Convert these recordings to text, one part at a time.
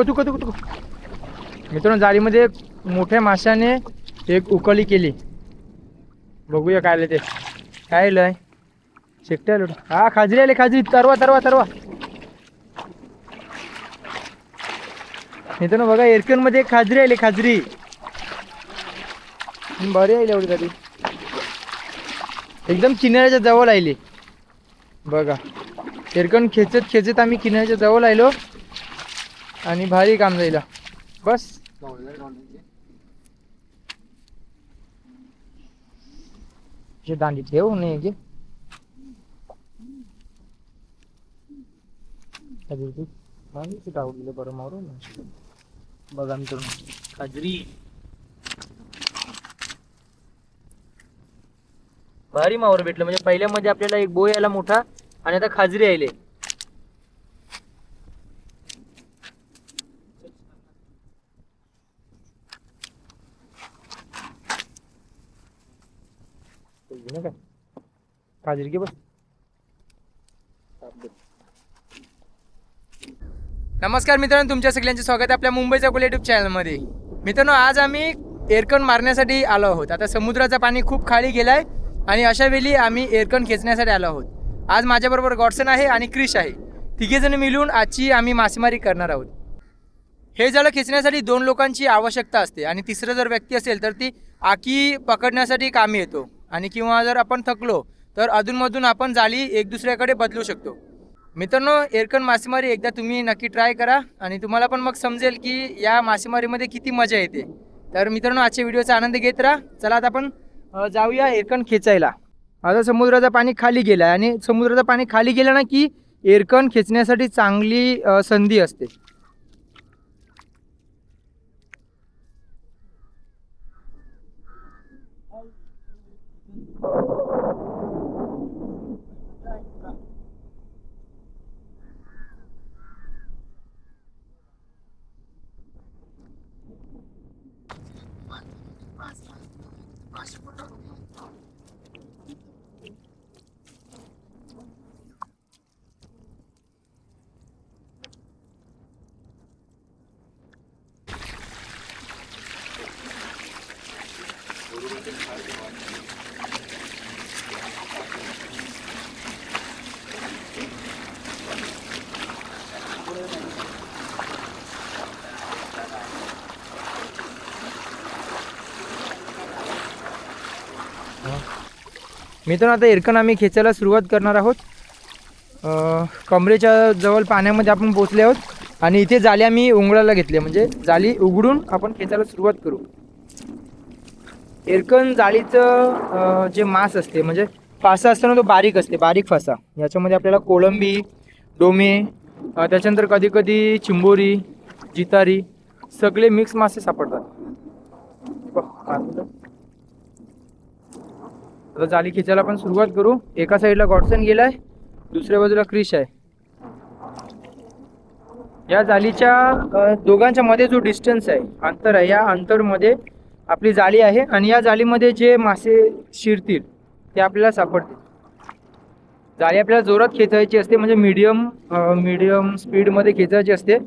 कतू कतू कतू मित्रांनो जाळीमध्ये मोठ्या माशाने एक उकळी केली. बघूया काय आलं ते. काय आलंय शेकटे आलो. हा खाजरी आले खाजरी. तरवा तरवा तरवा. मित्रांनो बघा एरकनमध्ये एक खाजरी आली खाजरी. बरी आली एवढी तरी एकदम किनाऱ्याच्या जवळ आली. बघा. एरकन खेचत खेचत आम्ही किनाऱ्याच्या जवळ आलो. आणि भारी काम जाईल. बस. हे दांडी ठेव नाही गे टाकलं बरं मारून बघा मित्रांनो. खाजरी. भारी मावर भेटलं. म्हणजे पहिल्यामध्ये आपल्याला एक बोय आला मोठा आणि आता खाजरी आले काय खाजरी घे बस नमस्कार मित्रांनो तुमच्या सगळ्यांचे स्वागत आहे आपल्या मुंबईच्या कोल युट्यूब चॅनलमध्ये मित्रांनो आज आम्ही एअरकन मारण्यासाठी आलो आहोत. आता समुद्राचं पाणी खूप खाली गेलं आहे आणि अशा वेळी आम्ही एअरकन खेचण्यासाठी आलो आहोत. आज माझ्याबरोबर गॉडसन आहे आणि क्रिश आहे. तिघेजण मिळून आजची आम्ही मासेमारी करणार आहोत. हे जाळं खेचण्यासाठी दोन लोकांची आवश्यकता असते आणि तिसरं जर व्यक्ती असेल तर ती आकी पकडण्यासाठी कामी येतो. आणि किंवा जर आपण थकलो तर अधूनमधून आपण जाळी एक दुसऱ्याकडे बदलू शकतो. मित्रांनो एरकन मासेमारी एकदा तुम्ही नक्की ट्राय करा आणि तुम्हाला पण मग समजेल की या मासेमारीमध्ये किती मजा येते. तर मित्रांनो आजच्या व्हिडिओचा आनंद घेत राहा. चला आता आपण जाऊया एरकन खेचायला. आता समुद्राचं पाणी खाली गेलं आहे आणि समुद्राचं पाणी खाली गेलं ना की एरकन खेचण्यासाठी चांगली संधी असते. मित्रांनो आता एरकन आम्ही खेचायला सुरुवात करणार आहोत. कमरेच्या जवळ पाण्यामध्ये आपण पोचले आहोत आणि इथे जाळी आम्ही उंगडायला घेतली म्हणजे जाळी उघडून आपण खेचायला सुरुवात करू. एरकन जाळीचं जे मांस असते म्हणजे फासा असतो ना तो बारीक असते बारीक फासा. याच्यामध्ये आपल्याला कोळंबी डोमे त्याच्यानंतर कधी कधी चिंबोरी जितारी सगळे मिक्स मासे सापडतात. आता जाळी खेचायला आपण सुरुवात करू. एका साईडला गॉडसन गेलाय दुसऱ्या बाजूला क्रिश आहे. या जाळीच्या दोघांच्या मध्ये जो डिस्टन्स आहे अंतर आहे या अंतरमध्ये आपली जाळी आहे आणि या जाळीमध्ये जे मासे शिरतील ते आपल्याला सापडतील. जाळी आपल्याला जोरात खेचायची असते म्हणजे मीडियम मीडियम स्पीडमध्ये खेचायची असते.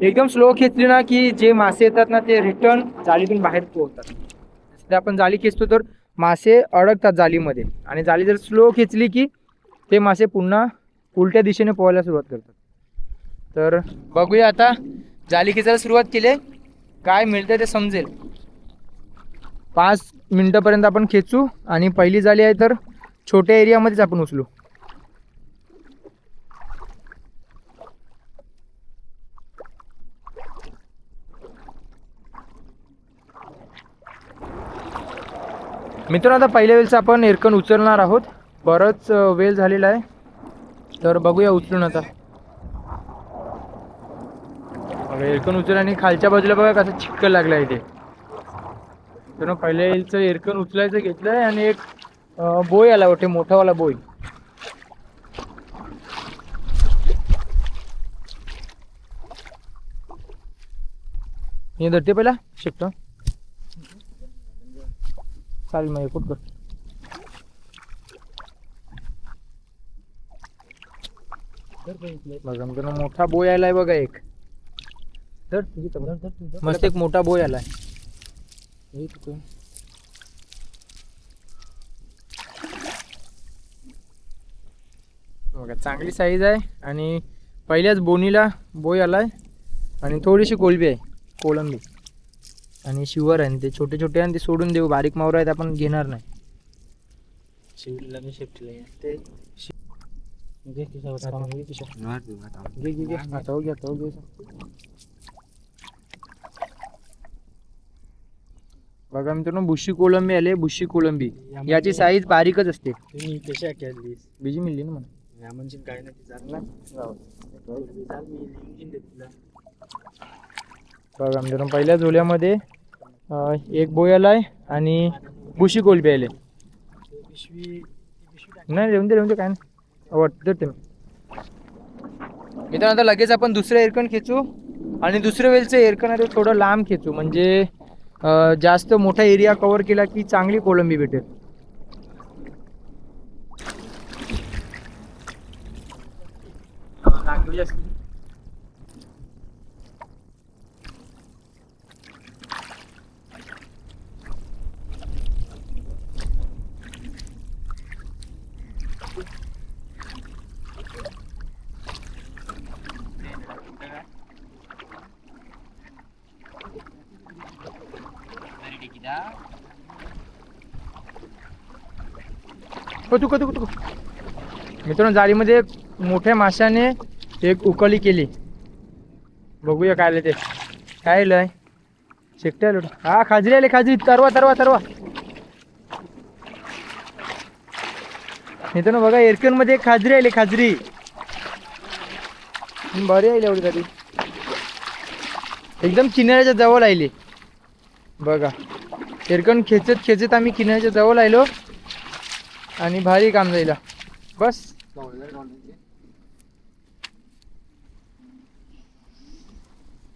एकदम स्लो खेचली ना की जे मासे येतात ना ते रिटर्न जाळीतून बाहेर पोहतात आपण जाळी खेचतो तर मासे अडकतात जाळीमध्ये आणि जाळी जर स्लो खेचली की ते मासे पुन्हा उलट्या दिशेने पोहायला सुरुवात करतात. तर बघूया आता जाळी खेचायला सुरुवात केली काय मिळतं ते समजेल. पाच मिनटापर्यंत आपण खेचू. आणि पहिली जाळी आहे तर छोट्या एरियामध्येच आपण उचलू. मित्रांनो आता पहिल्या वेळेस आपण एरकन उचलणार आहोत. बरंच वेळ झालेला आहे. तर बघूया उचलून आता. एरकन उचल आणि खालच्या बाजूला बघा कसं चिक्कल लागलं आहे ते. तर मग पहिल्या वेळचं एरकन उचलायचं घेतलंय आणि एक बोय आला वाटते मोठावाला बोय हे धरते पहिला शिकतो चालेल मग कर. बघा मित्रांनो मोठा बोय आलाय बघा एक. मस्त एक मोठा बोय आलाय. बघा चांगली साईज आहे आणि पहिल्याच बोनीला बोय आलाय आणि थोडीशी कोलबी आहे कोलंबी. आणि शिवर आहे आणि ते छोटे छोटे आणि ते सोडून देऊ. बारीक मावर आहेत आपण घेणार नाही. ते घे. घे. घे घे घे. हो घे हो घे. बघा मित्रांनो बुशी कोलंबी आले बुशी कोलंबी. याची साईज बारीकच असते. तुम्ही कशा केलीस बीजी मिळली ना मला म्हणजे काय नाही ती चांगला चाल मी लिंकिन देत तुला. बघा मित्रांनो पहिल्या झोल्यामध्ये एक बोयाला आहे आणि बुशी कोलबी आले. नाही लिहून दे लिहून दे काय नाही. वाटतं ते मित्रांनो आता लगेच आपण दुसरं एअरकन खेचू. आणि दुसऱ्या वेलचं एअरकन आहे ते थोडं लांब खेचू. म्हणजे जास्त मोठा एरिया कव्हर केला की चांगली कोलंबी भेटेल. कतू कतू कतू मित्रांनो जाळीमध्ये मोठ्या माशाने एक उकळी केली. बघूया काय आलं ते. काय आलंय शेकटे आलो हा खाजरी आले खाजरी. तरवा तरवा तरवा. मित्रांनो बघा एरकनमध्ये एक खाजरी आली खाजरी. बरी आली एवढी तरी एकदम किनाऱ्याच्या जवळ आली. बघा. एरकन खेचत खेचत आम्ही किनाऱ्याच्या जवळ आलो. आणि भारी काम जाईल. बस.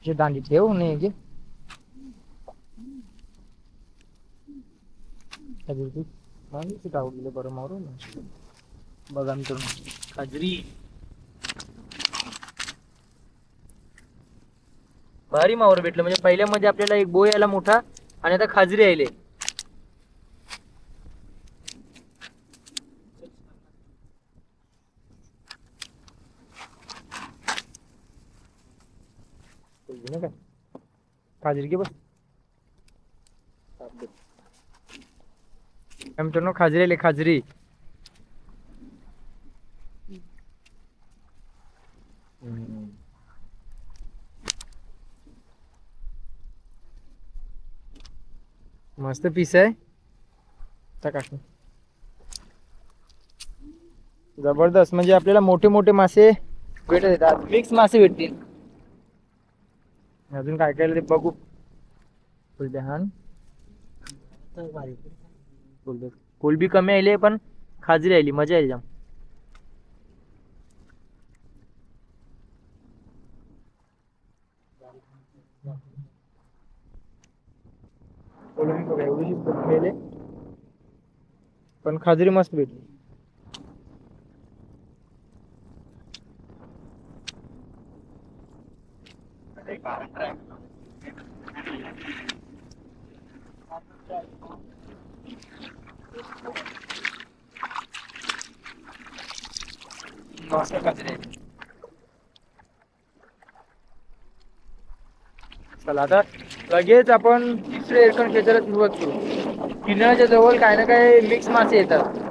हे दांडी ठेव नाही घे टावलेलं बरं मारू ना बघा मित्रांनो. खाजरी भारी मावर भेटलं. म्हणजे पहिल्यामध्ये आपल्याला एक बोय आला मोठा आणि आता खाजरी यायले. खाजरी घे बस मित्रांनो खाजरी आले खाजरी. मस्त पीस आहे. टाका जबरदस्त म्हणजे आपल्याला मोठे मोठे मासे भेटत येतात मिक्स मासे भेटतील. अजून काय काय ते बघू. फुलबे हान तर कोलबी कमी आली पण खाजरी आली मजा आली जाम. कमी आली पण खाजरी मस्त भेटली मस्त खाजरी आली. चला आता लगेच आपण तिसरे एअरकन खेचायला सुरुवात करू. किनाऱ्याच्या जवळ काय ना काय मिक्स मासे येतात.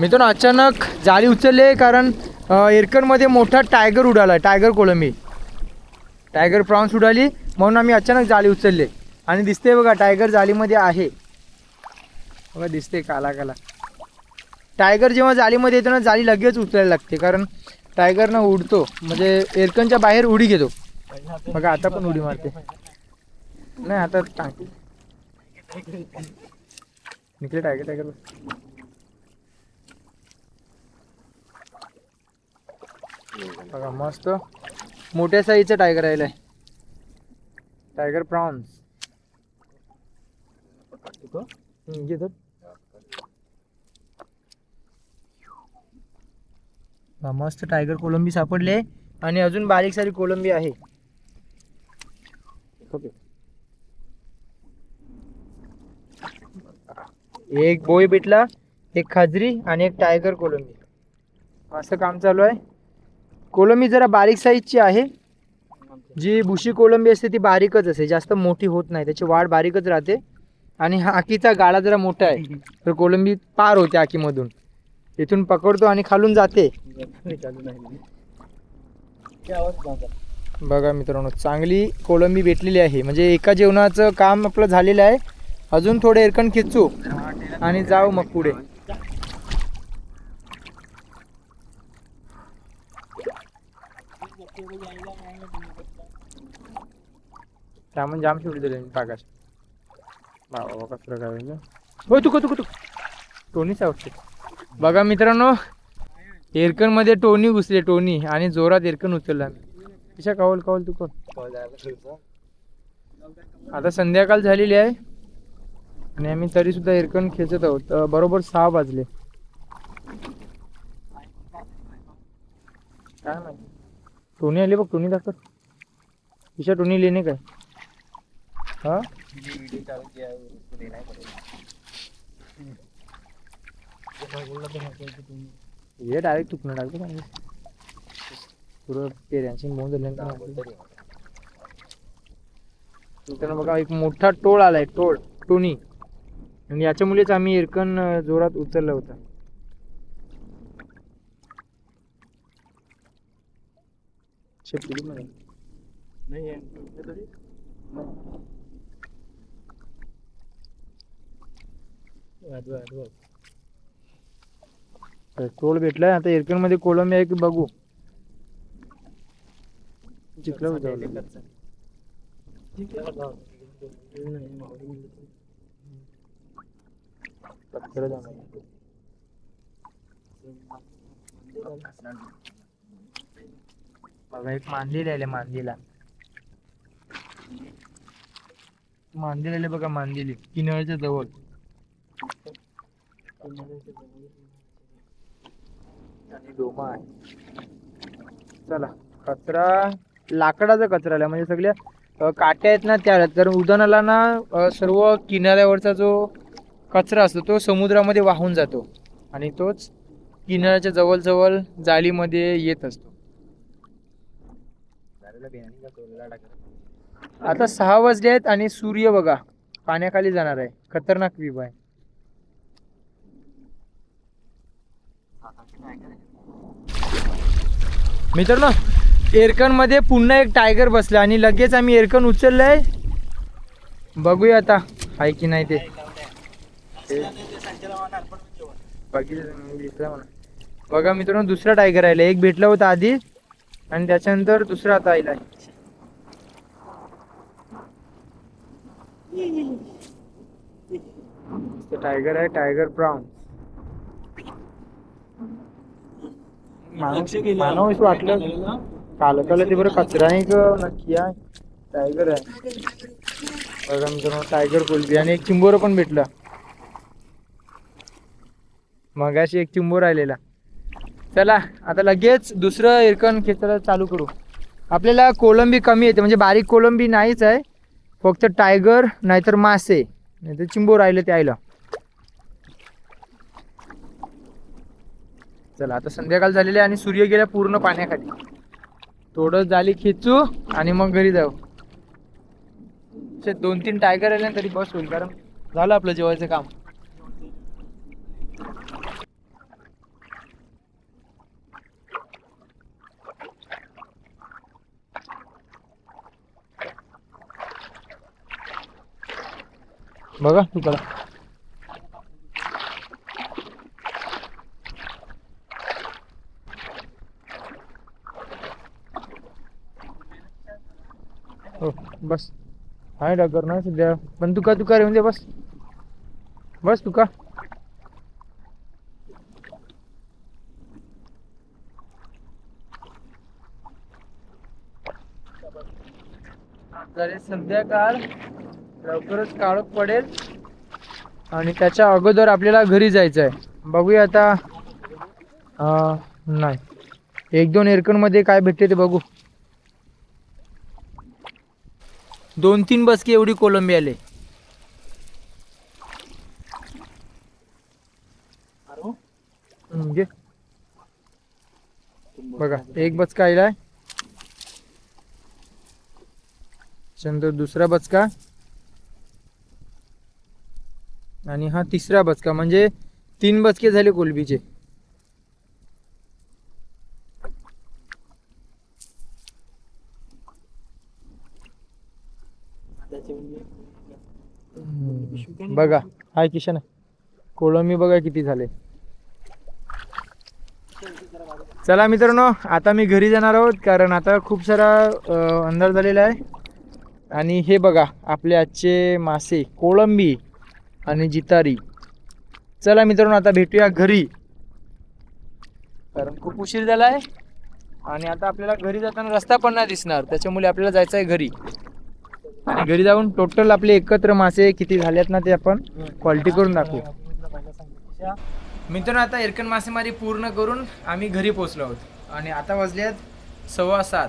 मित्रांनो अचानक जाळी उचलले कारण एरकनमध्ये मोठा टायगर उडाला टायगर कोलंबी टायगर प्रॉन्स उडाली म्हणून आम्ही अचानक जाळी उचलले. आणि दिसते बघा टायगर जाळीमध्ये आहे. बघा दिसते काला काला टायगर जेव्हा जाळीमध्ये येतो ना जाळी लगेच उचलायला लागते कारण टायगर ना उडतो. म्हणजे एरकनच्या बाहेर उडी घेतो. बघा आता पण उडी मारते. नाही आता टाक. निघले टायगर टायगर बघा मस्त. मोठ्या साईजचा टायगर आलाय टायगर प्रॉन्स मस्त टायगर कोलंबी सापडली आहे आणि अजून बारीक सारी कोलंबी आहे. एक बोई भेटला एक खाजरी आणि एक टायगर कोलंबी. असं काम चालू आहे. कोलंबी जरा बारीक साईजची आहे. जी बुशी कोलंबी असते ती बारीकच असते. जास्त मोठी होत नाही. त्याची वाढ बारीकच राहते. आणि हा आकीचा गाळा जरा मोठा आहे. तर कोलंबी पार होते आकीमधून. इथून पकडतो आणि खालून जाते. बघा मित्रांनो चांगली कोलंबी भेटलेली आहे. म्हणजे एका जेवणाचं काम आपलं झालेलं आहे. अजून थोडे एरकण खेचू. आणि जाऊ मग पुढे. त्यामुळे जाम शिवडी दिले पाकाश बाबा कसं करायचं हो तुक तुक तुक टोनीच आवडते बघा मित्रांनो एरकनमध्ये टोनी घुसले टोनी आणि जोरात एरकन उचलला कशा कावल कावल तू कोण? आता संध्याकाळ झालेली आहे आणि आम्ही तरी सुद्धा एरकन खेचत आहोत. बरोबर सहा वाजले. काय माहिती? टोनी आली बघ टोनी दाखव. किशा टोनी लेणे काय? हा? हे डायरेक्ट तुकणं टाकतो म्हणजे पुरं पेऱ्यांची मोंद मित्रांनो बघा एक मोठा टोळ आलाय टोळ टोनी आणि याच्यामुळेच आम्ही एरकन जोरात उचलला होता. शेपटी कोळ भेटलाय. आता एरकनमध्ये कोलंबी आहे की बघू जिंकलं होतं बघा एक मांदी राहिले मांदीला. मांदी राहिले बघा मांदिली. किनाऱ्याच्या जवळ. आणि डोमा आहे. चला कचरा लाकडाचा कचरा आला म्हणजे सगळ्या काट्या आहेत ना त्या. तर उदाहरणाला ना सर्व किनाऱ्यावरचा जो कचरा असतो तो समुद्रामध्ये वाहून जातो. आणि तोच किनाऱ्याच्या जवळ जवळ जाळीमध्ये येत असतो. आता सहा वाजले आहेत आणि सूर्य बघा पाण्याखाली जाणार आहे. खतरनाक व्ह्यू आहे. मित्रांनो एरकनमध्ये पुन्हा एक टायगर बसला आणि लगेच आम्ही एरकन उचललंय. बघूया आता आहे की नाही ते. बघितलं दिसलं बघा मित्रांनो दुसरा टायगर आला एक भेटला होता आधी आणि त्याच्यानंतर दुसरा आता आलाय टायगर आहे टायगर प्राऊन असं वाटलं काल काल. ते बरं कचरा आहे का नक्की आहे. टायगर आहे. बघा मित्रांनो टायगर कोलबी आणि एक चिंबोर पण भेटला. मगाशी एक चिंबोर आलेला चला आता लगेच दुसरं एरकन खेचायला चालू करू. आपल्याला कोलंबी कमी येते म्हणजे बारीक कोलंबी नाहीच आहे. फक्त टायगर नाहीतर मासे नाहीतर चिंबोर राहिले ते आयला चला आता संध्याकाळ झालेली आहे आणि सूर्य गेला पूर्ण पाण्याखाली. थोडं झाली खेचू आणि मग घरी जाऊ. दोन तीन टायगर आले ना तरी बस होईल कारण झालं आपलं जेवायचं काम. बघा तू करा हो बस. हाय डगर ना सध्या. पण तुका तुका येऊन दे बस. बस तुका जरी संध्याकाळ लवकरच काळोख पडेल आणि त्याच्या अगोदर आपल्याला घरी जायचं आहे बघूया आता. नाही. एक दोन एरकनमध्ये काय भेटते ते बघू. दोन तीन बसकी एवढी कोलंबी आले अरे म्हणजे? बघा एक बचका आलाय त्याच्यानंतर दुसरा बचका आणि हा तिसरा बचका म्हणजे तीन बचके झाले कोलबीचे त्याचे बघा. हाय किशन. कोळंबी बघा किती झाले. चला मित्रांनो आता मी घरी जाणार आहोत कारण आता खूप सारा अंधार झालेला आहे. आणि हे बघा आपले आजचे मासे कोळंबी आणि जितारी. चला मित्रांनो आता भेटूया घरी. कारण खूप उशीर झाला आहे आणि आता आपल्याला घरी जाताना रस्ता पण नाही दिसणार त्याच्यामुळे आपल्याला जायचं आहे घरी. आणि घरी जाऊन टोटल आपले एकत्र मासे किती झालेत ना ते आपण क्वालिटी करून दाखवू. मित्रांनो आता एरकन मासेमारी पूर्ण करून आम्ही घरी पोहोचलो आहोत. आणि आता वाजले आहेत सव्वा सात.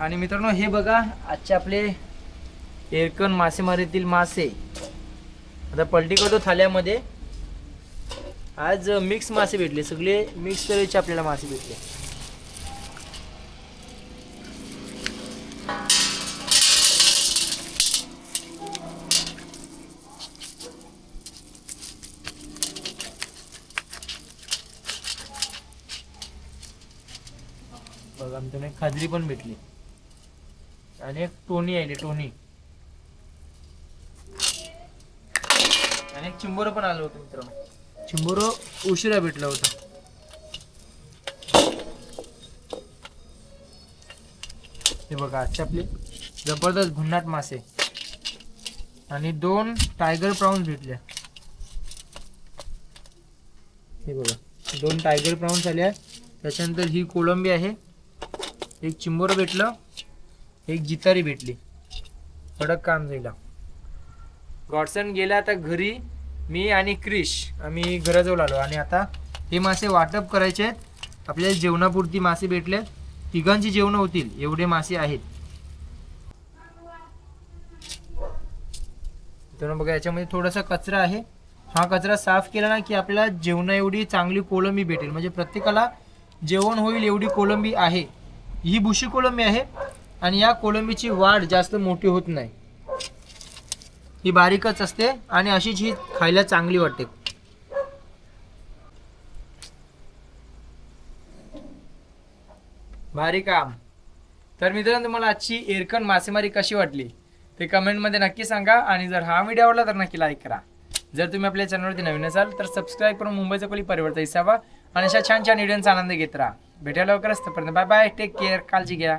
आणि मित्रांनो हे बघा आजचे आपले एरकन मासेमारीतील मासे. आता पलटी करतो थाल्यामध्ये. आज मिक्स मासे भेटले सगळे मिक्स तऱ्हेचे आपल्याला मासे भेटले. बघा आमच्याकडे खाजरी पण भेटली. आणि एक टोनी आहे टोनी. आणि एक चिंबोरं पण आलं होतं मित्रांनो. चिंबोरं उशिरा भेटला होता. हे बघा आजचे आपले जबरदस्त भन्नाट मासे. आणि दोन टायगर प्राऊन्स भेटल्या. हे बघा दोन टायगर प्राऊन्स आल्या. त्याच्यानंतर ही कोळंबी आहे. एक चिंबोर भेटलं एक जितारी भेटली. कडक काम झाला. गॉडसन गेला आता घरी मी आणि क्रिश आम्ही घराजवळ आलो. आणि आता हे मासे वाटप करायचे आहेत. आपल्याला जेवणापुरती मासे भेटले तिघांची जेवणं होतील एवढे मासे आहेत. तर बघा याच्यामध्ये थोडासा कचरा आहे. हा कचरा साफ केला ना की आपल्याला जेवणा एवढी चांगली कोलंबी भेटेल. म्हणजे प्रत्येकाला जेवण होईल एवढी कोलंबी आहे. ही बुशी कोलंबी आहे आणि या कोळंबीची वाढ जास्त मोठी होत नाही. ही बारीकच असते आणि अशीच ही खायला चांगली वाटते. भारी काम तर मित्रांनो तुम्हाला आजची एरकन मासेमारी कशी वाटली ते कमेंटमध्ये नक्की सांगा आणि जर हा व्हिडिओ आवडला तर नक्की लाईक करा. जर तुम्ही आपल्या चॅनलवरती नवीन असाल तर सबस्क्राईब करून मुंबईचा कोली परिवर्तन हिसावा आणि अशा छान छान व्हिडिओंचा आनंद घेत राहा. भेटायला लवकर असतं. पर्यंत बाय बाय टेक केअर काळजी घ्या.